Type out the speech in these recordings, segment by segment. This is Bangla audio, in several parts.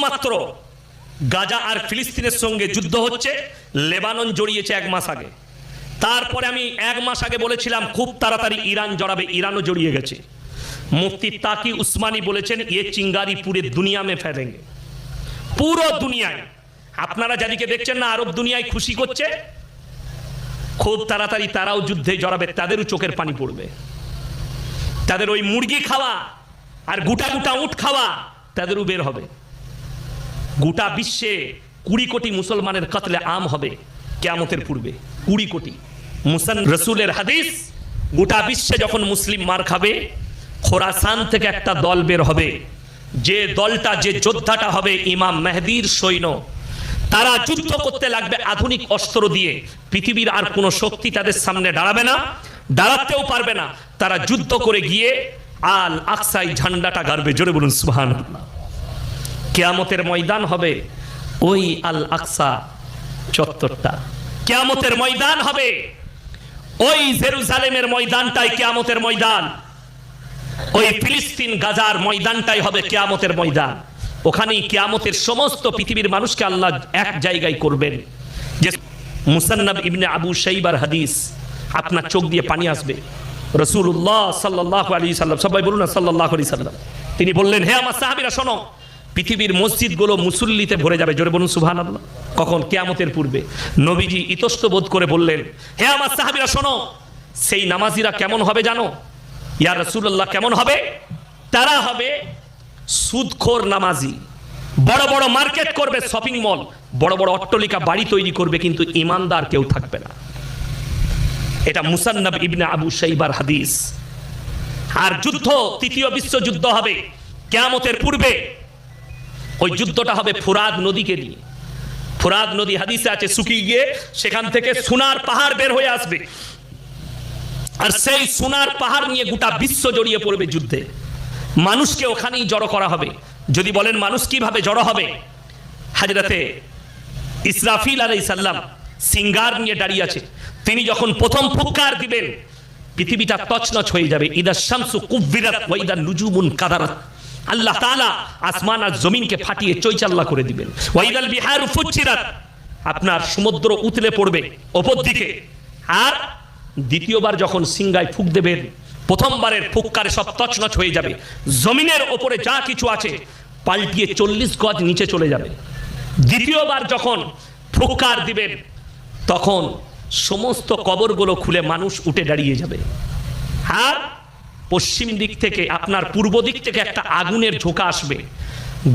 শুধুমাত্র গাজা আর ফিলিস্তিনের সঙ্গে যুদ্ধ হচ্ছে, লেবানন জড়িয়েছে এক মাস আগে। তারপরে আমি এক মাস আগে বলেছিলাম, খুব তাড়াতাড়ি ইরান জড়াবে, ইরানও জড়িয়ে গেছে। মুফতি তাকি উসমানী বলেছেন ইয়ে চিঙ্গারি পুরে দুনিয়া মে ফেলেঙ্গে। পুরো দুনিয়ায়। আপনারা যাদিকে দেখছেন না, আরব দুনিয়ায় খুশি করছে। খুব তাড়াতাড়ি তারাও যুদ্ধে জড়াবে, তাদেরও চোখের পানি পড়বে। তাদের ওই মুরগি খাওয়া আর গোটা গোটা উট খাওয়া তাদেরও বের হবে। গোটা বিশ্বে কুড়ি কোটি মুসলমানের কাতলে আম হবে কেয়ামতের পূর্বে। কুড়ি কোটি। মুসান রসুলের হাদিস, গোটা বিশ্বে যখন মুসলিম মার খাবে, খোরাসান থেকে একটা দল বের হবে। যে দলটা, যে যোদ্ধাটা হবে ইমাম মেহদির সৈন্য, তারা যুদ্ধ করতে লাগবে আধুনিক অস্ত্র দিয়ে। পৃথিবীর আর কোনো শক্তি তাদের সামনে দাঁড়াবে না, দাঁড়াতেও পারবে না। তারা যুদ্ধ করে গিয়ে আল আকসাই ঝান্ডাটা গাড়বে। জোরে বলুন সুবহান কেয়ামতের ময়দান হবে ওই আল আকসা চত্বরটা। কেয়ামতের ময়দান হবে ওই জেরুজালেমের ময়দানটাই কেয়ামতের ময়দান। ওই ফিলিস্তিন গাজার ময়দানটাই হবে কেয়ামতের ময়দান। ওখানেই কেয়ামতের সমস্ত পৃথিবীর মানুষকে আল্লাহ এক জায়গায় করবেন। যে মুসান্নাব ইবনে আবু শাইবার হাদিস, আপনার চোখ দিয়ে পানি আসবে। রসুল্লাহ সাল্লাহ আলী সাল্লাম, সবাই বলুন না সাল্লাহ আলী সাল্লাম। তিনি বললেন, হে আমার সাহাবিরা, শোনো পৃথিবীর মসজিদগুলো মুসল্লিতে ভরে যাবে, জোরে বলুন সুবহান আল্লাহ কখন? কেয়ামতের পূর্বে। নবীজি ইতস্ত বোধ করে বললেন, হে আমার সাহাবিরা, শোনো, সেই নামাজিরা কেমন হবে জানো? ইয়া রসুল্লাহ কেমন হবে? তারা হবে সুদখোর নামাজি। বড় বড় মার্কেট করবে, শপিং মল। বড় বড় অট্টলিকা, বাড়ি তৈরি করবে, কিন্তু ইমানদার কেউ থাকবে না। এটা মুসান্নাব ইবনে আবু সাইবার হাদিস। আর যুদ্ধ, তৃতীয় বিশ্বযুদ্ধ হবে। কেয়ামতের পূর্বে ওই যুদ্ধটা হবে ফুরাদ নদীকে নিয়ে। ফুরাদ নদী হাদিসে আছে, শুকিয়ে গিয়ে সেখান থেকে সোনার পাহাড় বের হয়ে আসবে। আর সেই সোনার পাহাড় নিয়ে গোটা বিশ্ব জড়িয়ে পড়বে যুদ্ধে। মানুষকে ওখানেই জড়ো করা হবে। যদি বলেন মানুষ কীভাবে জড়ো হবে? হাজরাতে ইসরাফিল আলাই সাল্লাম সিঙ্গার নিয়ে দাঁড়িয়ে আছে। তিনি যখন প্রথম ফুৎকার দিবেন, পৃথিবীটা তছনছ হয়ে যাবে। ইদা শামসু কুব্বিরাত ওয়া ইদা নুজুমুন কাদারাত। আল্লাহ তাআলা আসমান আর জমিনকে ফাটিয়ে চৈচাল্লা করে দিবেন। ওয়াইদাল বিহার ফুচ্ছিরাত আপনার সমুদ্র উতলে পড়বে ওপর দিকে। আর দ্বিতীয়বার যখন সিংগায় ফুক দেবেন, প্রথমবারের ফুক্কারে সব তছনছ হয়ে যাবে। জমিনের ওপরে যা কিছু আছে, পাল্টিয়ে চল্লিশ গজ নিচে চলে যাবে। দ্বিতীয়বার যখন ফুক্কার দিবেন, তখন সমস্ত কবরগুলো খুলে মানুষ উঠে দাঁড়িয়ে যাবে। আর পশ্চিম দিক থেকে, আপনার পূর্ব দিক থেকে একটা আগুনের ঝোঁকা আসবে।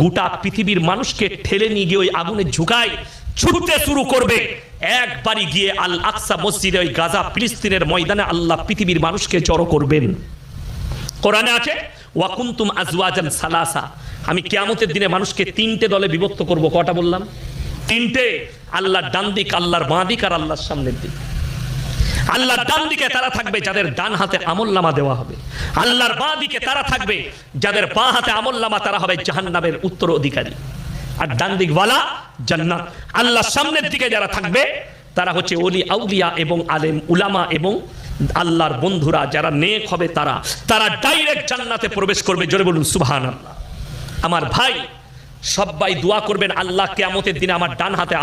গোটা পৃথিবীর মানুষকে ঠেলে নিয়ে গিয়ে ওই আগুনের ঝোঁকায় ছুটতে শুরু করবে। একবারই গিয়ে আল আকসা মসজিদে ওই গাজা ফিলিস্তিনের ময়দানে আল্লাহ পৃথিবীর মানুষকে জড়ো করবেন। কোরআনে আছে, ওয়াকুন্তুম আজওয়াজান সালাসা। আমি কেয়ামতের দিনে মানুষকে তিনটে দলে বিভক্ত করব, কটা বললাম? তিনটে, আল্লাহর ডান দিক, আল্লাহর বাঁ দিক আর আল্লাহর সামনের দিক। আল্লাহর ডান দিকে তারা থাকবে যাদের ডান হাতে আমল নামা দেওয়া হবে। আল্লাহর বাঁ দিকে তারা থাকবে যাদের বাঁ হাতে আমল নামা তারা হবে জাহান্নামের উত্তর অধিকারী। আর ডান দিকওয়ালা জান্নাত। আল্লাহর সামনের দিকে যারা থাকবে, তারা হচ্ছে অলি আউলিয়া এবং আলেম উলামা এবং আল্লাহর বন্ধুরা, যারা নেক হবে তারা। তারা ডাইরেক্ট জান্নাতে প্রবেশ করবে। জোরে বলুন সুবহান আল্লাহ আমার ভাই সবাই দোয়া করবেন, আল্লাহ কেয়ামতের দিনে আমার ডান হাতে